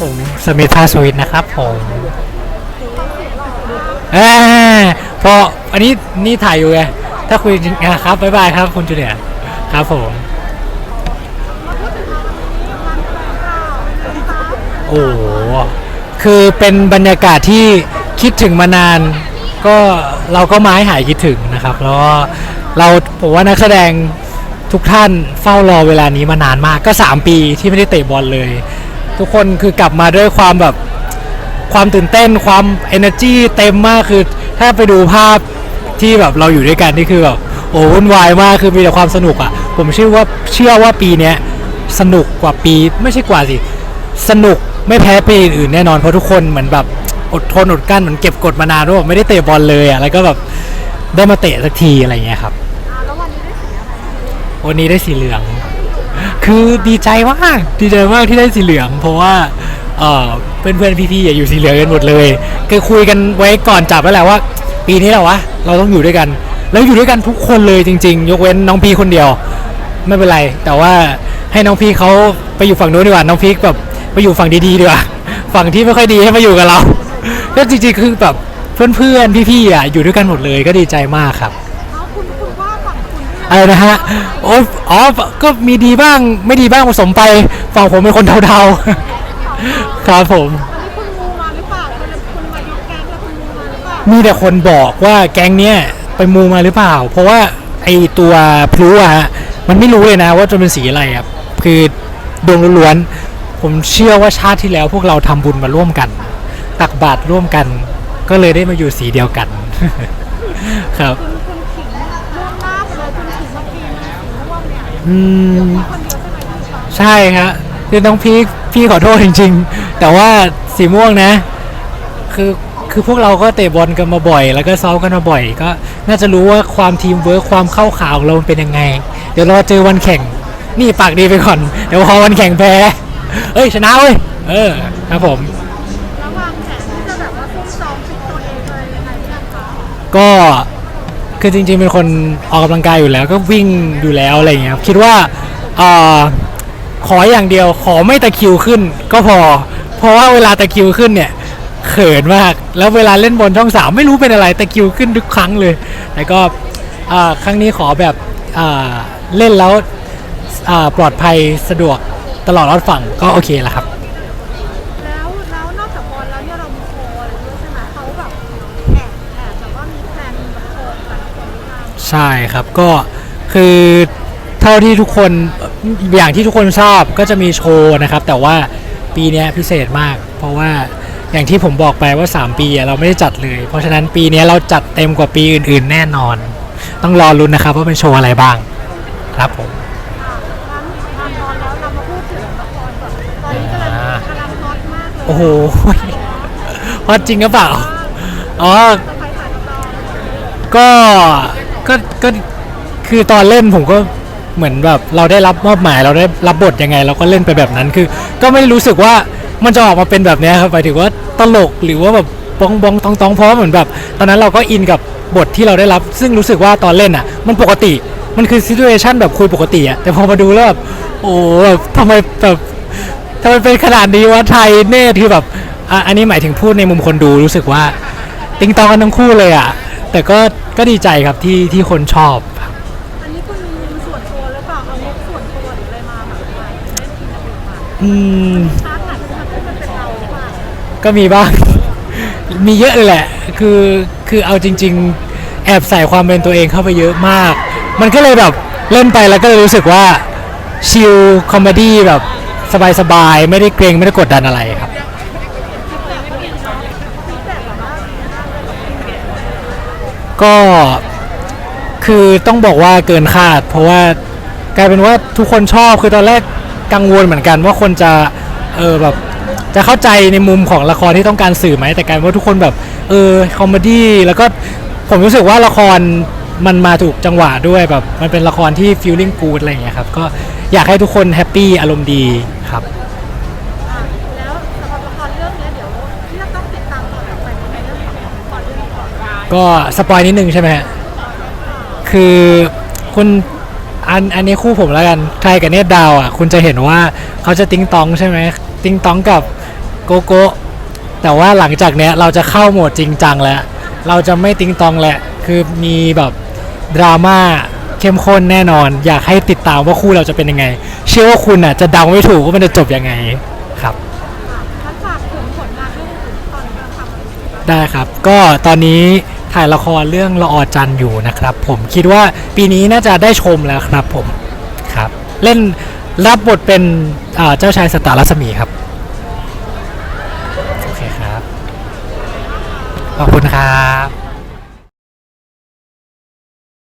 ผมสมิธาสวิตนะครับผมเออพออันนี้นี่ถ่ายอยู่ไงถ้าคุยจริงอะครับบ๊ายบายครับคุณจูเนียร์ครับผมโอ้โหคือเป็นบรรยากาศที่คิดถึงมานาน ก็เราก็มาให้หายคิดถึงนะครับ แล้วเราผมว่านักแสดงทุกท่านเฝ้ารอเวลานี้มานานมากก็ 3 ปีที่ไม่ได้เตะบอลเลย ทุกคนคือกลับมาด้วยความแบบความตื่นเต้นความ energy เต็มมากคือ ถ้าไปดูภาพที่แบบเราอยู่ด้วยกันนี่คือแบบโอ้วุ่นวายมากคือมีแต่ความสนุกอะ่ะ ผมเชื่อว่าเชื่อว่าปีเนี้ยสนุกกว่าปีไม่ใช่กว่าสิ สนุกไม่แพ้ปีอื่นๆแน่นอนเพราะทุกคนเหมือนแบบอดทนอดกลั้นเหมือนเก็บกดมานานด้วยไม่ได้เตะบอลเลยอะ่ะแล้วก็แบบได้มาเตะสักทีอะไรเงี้ยครับ วันนี้ได้สีเหลือง คือดีใจมากดีใจมากที่ได้สีเหลือง เพราะว่าเออเพื่อนเพื่อนๆพี่ๆอยู่สีเหลืองกันหมดเลยคือคุยกันไว้ก่อนจับไว้แหละว่า ปีนี้แหละวะเราต้องอยู่ด้วยกัน แล้วอยู่ด้วยกันทุกคนเลยจริง ๆ ยกเว้นน้องพีคนเดียว ไม่เป็นไร แต่ว่าให้น้องพีเขาไปอยู่ฝั่งนู้นดีกว่าน้องพีแบบไปอยู่ฝั่งดีๆดีกว่าฝั่งที่ไม่ค่อยดีให้มาอยู่กับเราก็จริงๆคือแบบเพื่อนๆพี่ๆอะอยู่ด้วยกันหมดเลยก็ดีใจมากครับ อะไรนะฮะโอ้อ๋อก็มีดีบ้างไม่ดีบ้างผสมไปฝั่งผมเป็นคนเทาๆ ครับผมอันนี้คุณมูมาหรือเปล่าคุณคุณมายกแก๊งแล้วคุณมูมาหรือเปล่ามีแต่คนบอกว่าแก๊งเนี้ยไปมูมาหรือเปล่า เพราะว่าไอตัวพลุอะฮะมันไม่รู้เลยนะว่าจะเป็นสีอะไรครับคือดวงล้วนๆผมเชื่อว่าชาติที่แล้วพวกเราทำบุญมาร่วมกัน ตักบาตรร่วมกัน ก็เลยได้มาอยู่สีเดียวกัน ครับ คุณ อืมคนเดียวใช่ไหมคะใช่ครับคือน้องพี่พี่ขอโทษจริง ๆ แต่ว่าสีม่วงนะ คือคือพวกเราก็เตะบอลกันมาบ่อย แล้วก็ซ้อมกันมาบ่อย ก็น่าจะรู้ว่าความทีมเวิร์คความเข้าขาของเรามันเป็นยังไง เดี๋ยวรอเจอวันแข่ง นี่ปากดีไปก่อน เดี๋ยวพอวันแข่งแพ้เอ้ยชนะเว้ยเออครับผม แล้ววางแผนที่จะแบบว่าซุ่มซ้อมฟิตตัวเองเลยยังไงหรือยังคะก็ คือจริงๆเป็นคนออกกำลังกายอยู่แล้วก็วิ่งอยู่แล้วอะไรอย่างเงี้ยครับคิดว่าเอ่อขออย่างเดียวขอไม่ตะคริวขึ้นก็พอ เพราะว่าเวลาตะคริวขึ้นเนี่ยเขินมาก แล้วเวลาเล่นบนช่องสามไม่รู้เป็นอะไรตะคริวขึ้นทุกครั้งเลยแต่ก็เอ่อครั้งนี้ขอแบบเอ่อเล่นแล้วเอ่อปลอดภัยสะดวกตลอดรอดฝั่งก็โอเคล้วครับ ใช่ครับก็คือเท่าที่ทุกคนอย่างที่ทุกคนชอบก็จะมีโชว์นะครับ แต่ว่าปีเนี้ยพิเศษมาก เพราะว่าอย่างที่ผมบอกไปว่า 3 ปีอะเราไม่ได้จัดเลย เพราะฉะนั้นปีเนี้ยเราจัดเต็มกว่าปีอื่น ๆ แน่นอน ต้องรอรุ้นนะครับว่าเป็นโชว์อะไรบ้างครับผมงั้นทางบอลแล้วเรามาพูดถึงละครก่อนตอนนี้กำลังกำลังฮอตมากเลยโอ้โหฮอตจริงหรือเปล่า อ๋อจะไปถ่ายต่อก็ ก็ก็คือตอนเล่นผมก็เหมือนแบบเราได้รับมอบหมายเราได้รับบทยังไง เราก็เล่นไปแบบนั้นคือ ก็ไม่รู้สึกว่ามันจะออกมาเป็นแบบเนี้ยครับหมายถึงว่าตลกหรือว่าแบบบองบองตองตองเพราะว่าเหมือนแบบ ตอนนั้นเราก็อินกับบทที่เราได้รับ ซึ่งรู้สึกว่าตอนเล่นอะ มันปกติมันคือซิ t u เ t ชันแบบคุยปกติอะแต่พอมาดูแล้วแบบโอ้แบบทำไมแบบทำไมเป็นขนาดนี้วะไทยเนตคือแบบอะอันนี้หมายถึงพูดในมุมคนดูรู้สึกว่า ติงตองกันทั้งคู่เลยอะ แต่ก็ก็ดีใจครับที่ที่คนชอบครับอันนี้คุณมีส่วนตัวหรือเปล่าเอางบส่วนตัวหรืออะไรมาแบบว่าเล่นกินอะไรมาอืม ค้าขายมันก็เป็นเราหรือเปล่าก็มีบ้าง มีเยอะเลยแหละ คือ คือเอาจริง ๆ แอบใส่ความเป็นตัวเองเข้าไปเยอะมาก มันก็เลยแบบเล่นไปแล้วก็เลยรู้สึกว่าชิลคอมเมดี้แบบสบายๆ ไม่ได้เกรงไม่ได้กดดันอะไรครับแต่ก็ดีเนาะฟีดแบ็กแบบว่าดีมากเลย ก็คือต้องบอกว่าเกินคาด เพราะว่ากลายเป็นว่าทุกคนชอบคือตอนแรกกังวลเหมือนกันว่าคนจะเออแบบจะเข้าใจในมุมของละครที่ต้องการสื่อไหมแต่กลายเป็นว่าทุกคนแบบเออคอมเมดี้แล้วก็ผมรู้สึกว่าละครมันมาถูกจังหวะด้วยแบบมันเป็นละครที่ฟีลลิ่งกูดอะไรอย่างเงี้ยครับก็อยากให้ทุกคนแฮปปี้อารมณ์ดีครับ ก่อนก็สปอยนิดนึงใช่ไหมฮะคือคุณอันอันนี้คู่ผมแล้วกันใครกับเนตดาวอะคุณจะเห็นว่าเขาจะติ้งตองใช่ไหมติ้งตองกับโกโก้แต่ว่าหลังจากเนี้ยเราจะเข้าโหมดจริงจังแล้ว เราจะไม่ติงตองแหละ คือมีแบบดราม่าเข้มข้นแน่นอน อยากให้ติดตามว่าคู่เราจะเป็นยังไง เชื่อว่าคุณอะจะเดาไม่ถูกว่ามันจะจบยังไงครับท่านฝากถึงผลงานเรื่องอื่นๆตอนนี้กำลังทำอะไรอยู่บ้างได้ครับ ก็ตอนนี้ ถ่ายละครเรื่องละออจันอยู่นะครับ ผมคิดว่าปีนี้น่าจะได้ชมแล้วครับผมครับ เล่นรับบทเป็นเจ้าชายสตาร์รัศมีครับโอเคครับขอบคุณครับ